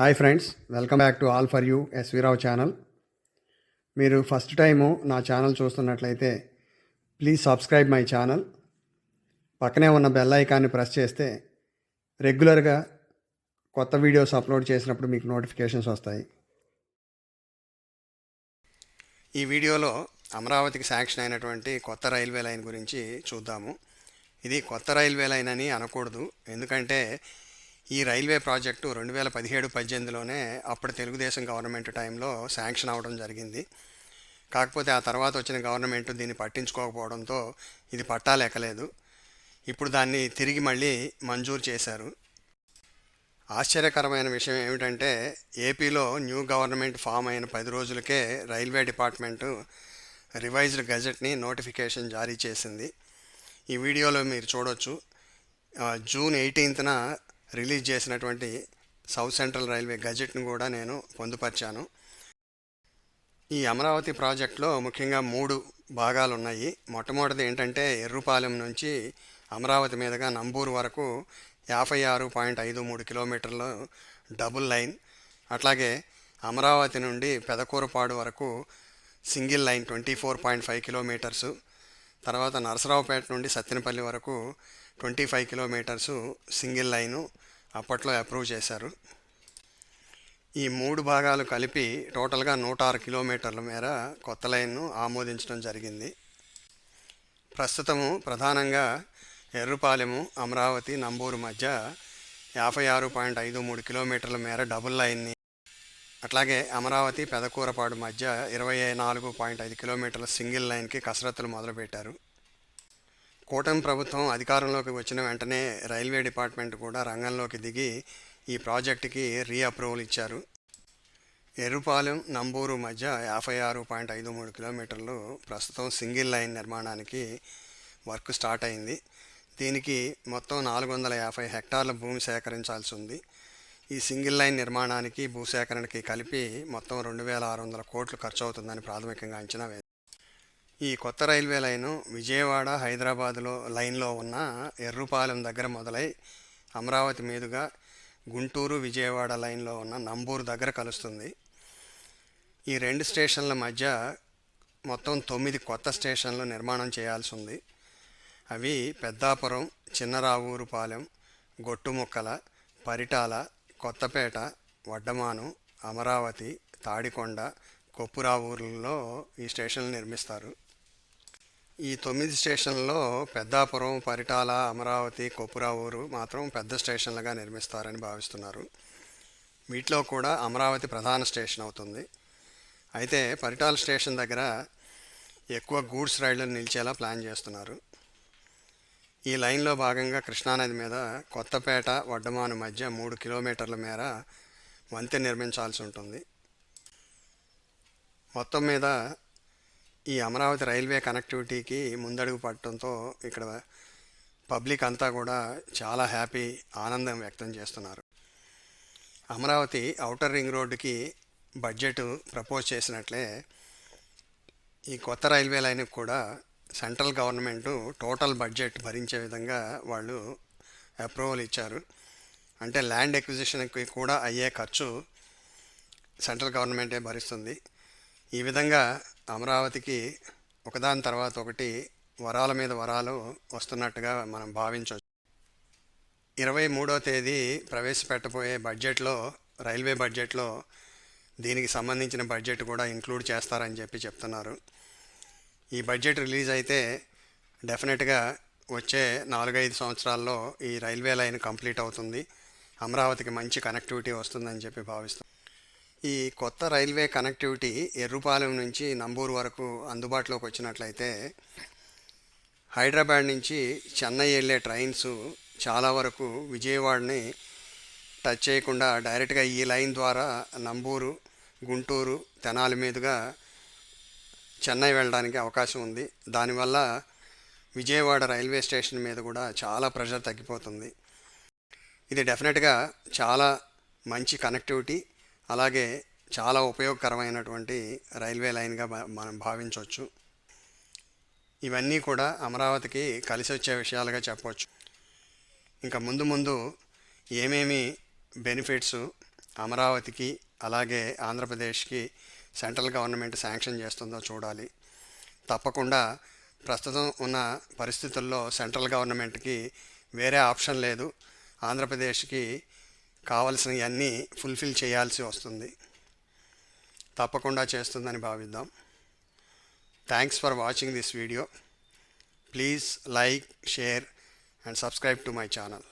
Hi friends welcome back to all for you SV Rao channel. మీరు first time నా channel చూస్తున్నట్లయితే please subscribe my channel. పక్కనే ఉన్న bell ఐకాన్ని press చేస్తే రెగ్యులర్గా కొత్త వీడియోస్ అప్లోడ్ చేసినప్పుడు మీకు నోటిఫికేషన్స్ వస్తాయి. ఈ వీడియోలో అమరావతికి శాంక్షన్ అయినటువంటి కొత్త రైల్వే లైన్ గురించి చూద్దాము. ఇది కొత్త రైల్వే లైన్ అని అనకూడదు. ఎందుకంటే ఈ రైల్వే ప్రాజెక్టు రెండు వేల పదిహేడు పద్దెనిమిదిలోనే అప్పుడు తెలుగుదేశం గవర్నమెంట్ టైంలో శాంక్షన్ అవ్వడం జరిగింది. కాకపోతే ఆ తర్వాత వచ్చిన గవర్నమెంట్ దీన్ని పట్టించుకోకపోవడంతో ఇది పట్టాలు ఎక్కలేదు ఇప్పుడు దాన్ని తిరిగి మళ్ళీ మంజూరు చేశారు. ఆశ్చర్యకరమైన విషయం ఏమిటంటే ఏపీలో న్యూ గవర్నమెంట్ ఫామ్ అయిన పది రోజులకే రైల్వే డిపార్ట్మెంటు రివైజ్డ్ గజెట్ని నోటిఫికేషన్ జారీ చేసింది. ఈ వీడియోలో మీరు చూడొచ్చు. జూన్ ఎయిటీన్త్న రిలీజ్ చేసినటువంటి సౌత్ సెంట్రల్ రైల్వే గజెట్ను కూడా నేను పొందుపరిచాను. ఈ అమరావతి ప్రాజెక్టులో ముఖ్యంగా మూడు భాగాలు ఉన్నాయి మొట్టమొదటిది ఏంటంటే ఎర్రుపాలెం నుంచి అమరావతి మీదుగా నంబూరు వరకు యాభై ఆరు పాయింట్ ఐదు మూడు కిలోమీటర్లు డబుల్ లైన్. అట్లాగే అమరావతి నుండి పెదకూరపాడు వరకు single line twenty four point five kilometers. తర్వాత నరసరావుపేట నుండి సత్తెనపల్లి వరకు twenty five kilometers single line. అప్పట్లో అప్రూవ్ చేశారు. ఈ మూడు భాగాలు కలిపి టోటల్గా నూట ఆరు కిలోమీటర్ల మేర కొత్త లైన్ను ఆమోదించడం జరిగింది. ప్రస్తుతము ప్రధానంగా ఎర్రుపాలెము అమరావతి నంబూరు మధ్య యాభై ఆరు పాయింట్ ఐదు మూడు కిలోమీటర్ల మేర డబుల్ లైన్ని అట్లాగే అమరావతి పెదకూరపాడు మధ్య ఇరవై నాలుగు పాయింట్ ఐదు కిలోమీటర్ల సింగిల్ లైన్కి కసరత్తులు మొదలుపెట్టారు. కూటమి ప్రభుత్వం అధికారంలోకి వచ్చిన వెంటనే రైల్వే డిపార్ట్మెంట్ కూడా రంగంలోకి దిగి ఈ ప్రాజెక్టుకి రీఅప్రూవల్ ఇచ్చారు. ఎర్రుపాలెం నంబూరు మధ్య యాభై ఆరు పాయింట్ ఐదు మూడు కిలోమీటర్లు ప్రస్తుతం సింగిల్ లైన్ నిర్మాణానికి వర్క్ స్టార్ట్ అయింది. దీనికి మొత్తం నాలుగు వందల యాభై హెక్టార్ల భూమి సేకరించాల్సి ఉంది. ఈ సింగిల్ లైన్ నిర్మాణానికి భూసేకరణకి కలిపి మొత్తం రెండు వేల ఆరు వందల కోట్లు ఖర్చు అవుతుందని ప్రాథమికంగా అంచనా వేశారు. ఈ కొత్త రైల్వే లైను విజయవాడ హైదరాబాదులో లైన్లో ఉన్న ఎర్రుపాలెం దగ్గర మొదలై అమరావతి మీదుగా గుంటూరు విజయవాడ లైన్లో ఉన్న నంబూరు దగ్గర కలుస్తుంది. ఈ రెండు స్టేషన్ల మధ్య మొత్తం తొమ్మిది కొత్త స్టేషన్లు నిర్మాణం చేయాల్సి ఉంది. అవి పెద్దాపురం చిన్నరావూరుపాలెం గొట్టుముక్కల పరిటాల కొత్తపేట వడ్డమాను అమరావతి తాడికొండ కొప్పురావూరులలో ఈ స్టేషన్లు నిర్మిస్తారు. ఈ తొమ్మిది స్టేషన్లలో పెద్దాపురం పరిటాల అమరావతి కొప్పురావూరు మాత్రం పెద్ద స్టేషన్లుగా నిర్మిస్తారని భావిస్తున్నారు. వీటిలో కూడా అమరావతి ప్రధాన స్టేషన్ అవుతుంది. అయితే పరిటాల స్టేషన్ దగ్గర ఎక్కువ గూడ్స్ రైళ్ళు నిలిచేలా ప్లాన్ చేస్తున్నారు. ఈ లైన్లో భాగంగా కృష్ణానది మీద కొత్తపేట వడ్డమాను మధ్య మూడు కిలోమీటర్ల మేర వంతెన నిర్మించాల్సి ఉంటుంది. మొత్తం మీద ఈ అమరావతి రైల్వే కనెక్టివిటీకి ముందడుగు పడటంతో ఇక్కడ పబ్లిక్ అంతా కూడా చాలా హ్యాపీ ఆనందం వ్యక్తం చేస్తున్నారు. అమరావతి ఔటర్ రింగ్ రోడ్డుకి బడ్జెట్ ప్రపోజ్ చేసినట్లే ఈ కొత్త రైల్వే లైన్కి కూడా సెంట్రల్ గవర్నమెంట్ టోటల్ బడ్జెట్ భరించే విధంగా వాళ్ళు అప్రూవల్ ఇచ్చారు. అంటే ల్యాండ్ ఎక్విజిషన్కి కూడా అయ్యే ఖర్చు సెంట్రల్ గవర్నమెంటే భరిస్తుంది. ఈ విధంగా అమరావతికి ఒకదాని తర్వాత ఒకటి వరాల మీద వరాలు వస్తున్నట్టుగా మనం భావించవచ్చు. ఇరవై మూడో తేదీ ప్రవేశపెట్టబోయే బడ్జెట్లో రైల్వే బడ్జెట్లో దీనికి సంబంధించిన బడ్జెట్ కూడా ఇంక్లూడ్ చేస్తారని చెప్పి చెప్తున్నారు. ఈ బడ్జెట్ రిలీజ్ అయితే డెఫినెట్గా వచ్చే నాలుగైదు సంవత్సరాల్లో ఈ రైల్వే లైన్ కంప్లీట్ అవుతుంది. అమరావతికి మంచి కనెక్టివిటీ వస్తుందని చెప్పి భావిస్తాం ఈ కొత్త రైల్వే కనెక్టివిటీ ఎర్రుపాలెం నుంచి నంబూరు వరకు అందుబాటులోకి వచ్చినట్లయితే హైదరాబాద్ నుంచి చెన్నై వెళ్ళే ట్రైన్స్ చాలా వరకు విజయవాడని టచ్ చేయకుండా డైరెక్ట్గా ఈ లైన్ ద్వారా నంబూరు గుంటూరు తెనాలి మీదుగా చెన్నై వెళ్ళడానికి అవకాశం ఉంది. దానివల్ల విజయవాడ రైల్వే స్టేషన్ మీద కూడా చాలా ప్రెషర్ తగ్గిపోతుంది. ఇది డెఫినెట్గా చాలా మంచి కనెక్టివిటీ. అలాగే చాలా ఉపయోగకరమైనటువంటి రైల్వే లైన్గా మనం భావించవచ్చు. ఇవన్నీ కూడా అమరావతికి కలిసి వచ్చే విషయాలుగా చెప్పవచ్చు. ఇంకా ముందు ముందు ఏమేమి బెనిఫిట్స్ అమరావతికి అలాగే ఆంధ్రప్రదేశ్కి సెంట్రల్ గవర్నమెంట్ శాంక్షన్ చేస్తుందో చూడాలి. తప్పకుండా ప్రస్తుతం ఉన్న పరిస్థితుల్లో సెంట్రల్ గవర్నమెంట్కి వేరే ఆప్షన్ లేదు. ఆంధ్రప్రదేశ్కి కావలసినవన్నీ ఫుల్ఫిల్ చేయాల్సి వస్తుంది. తప్పకుండా చేస్తుందని భావిద్దాం. Thanks for watching this video please like share and subscribe to my channel